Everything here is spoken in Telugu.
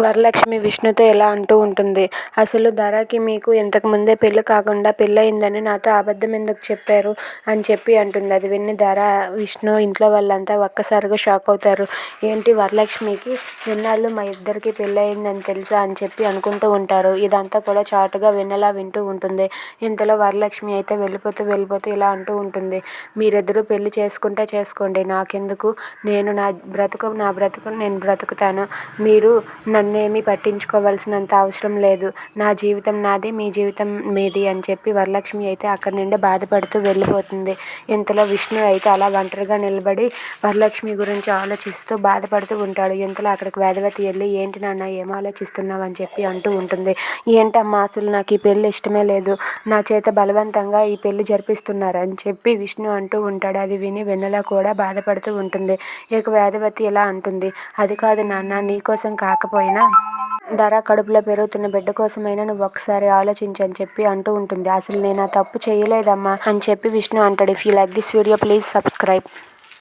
వరలక్ష్మి విష్ణుతో ఇలా అంటూ ఉంటుంది అసలు ధరకి మీకు ఇంతకు ముందే పెళ్ళి కాకుండా పెళ్ళయిందని నాతో అబద్ధం ఎందుకు చెప్పారు? అని చెప్పి అంటుంది. అది విని ధర విష్ణు ఇంట్లో వాళ్ళంతా ఒక్కసారిగా షాక్ అవుతారు. ఏంటి వరలక్ష్మికి? ఎన్నాళ్ళు మా ఇద్దరికి పెళ్ళయిందని తెలుసా? అని చెప్పి అనుకుంటూ ఉంటారు. ఇదంతా కూడా చాటుగా విన్నలా వింటూ ఉంటుంది. ఇంతలో వరలక్ష్మి అయితే వెళ్ళిపోతూ వెళ్ళిపోతూ ఇలా అంటూ ఉంటుంది. మీరిద్దరూ పెళ్ళి చేసుకుంటే చేసుకోండి. నాకెందుకు? నేను నా బ్రతుకు నా బ్రతుకు నేను బ్రతుకుతాను. మీరు నన్ను నన్నేమీ పట్టించుకోవాల్సినంత అవసరం లేదు. నా జీవితం నాది మీ జీవితం మీది అని చెప్పి వరలక్ష్మి అయితే అక్కడి నుండి బాధపడుతూ వెళ్ళిపోతుంది. ఇంతలో విష్ణు అయితే అలా ఒంటరిగా నిలబడి వరలక్ష్మి గురించి ఆలోచిస్తూ బాధపడుతూ ఉంటాడు. ఇంతలో అక్కడికి వేదవతి వెళ్ళి ఏంటి నాన్న ఏం ఆలోచిస్తున్నావు? అని చెప్పి అంటూ ఉంటుంది. ఏంటమ్మా అసలు నాకు ఈ పెళ్ళి ఇష్టమే లేదు. నా చేత బలవంతంగా ఈ పెళ్ళి జరిపిస్తున్నారు అని చెప్పి విష్ణు అంటూ ఉంటాడు. అది విని వెన్నెల కూడా బాధపడుతూ ఉంటుంది. ఇక వేదవతి ఇలా అంటుంది. అది కాదు నాన్న నీకోసం కాకపోయినా ధర కడుపులో పెరుగుతున్న బిడ్డ కోసమైనా నువ్వు ఒకసారి ఆలోచించు అని చెప్పి అంటూ ఉంటుంది. అసలు నేను ఆ తప్పు చేయలేదమ్మా అని చెప్పి విష్ణు అంటాడు. If you like this video please subscribe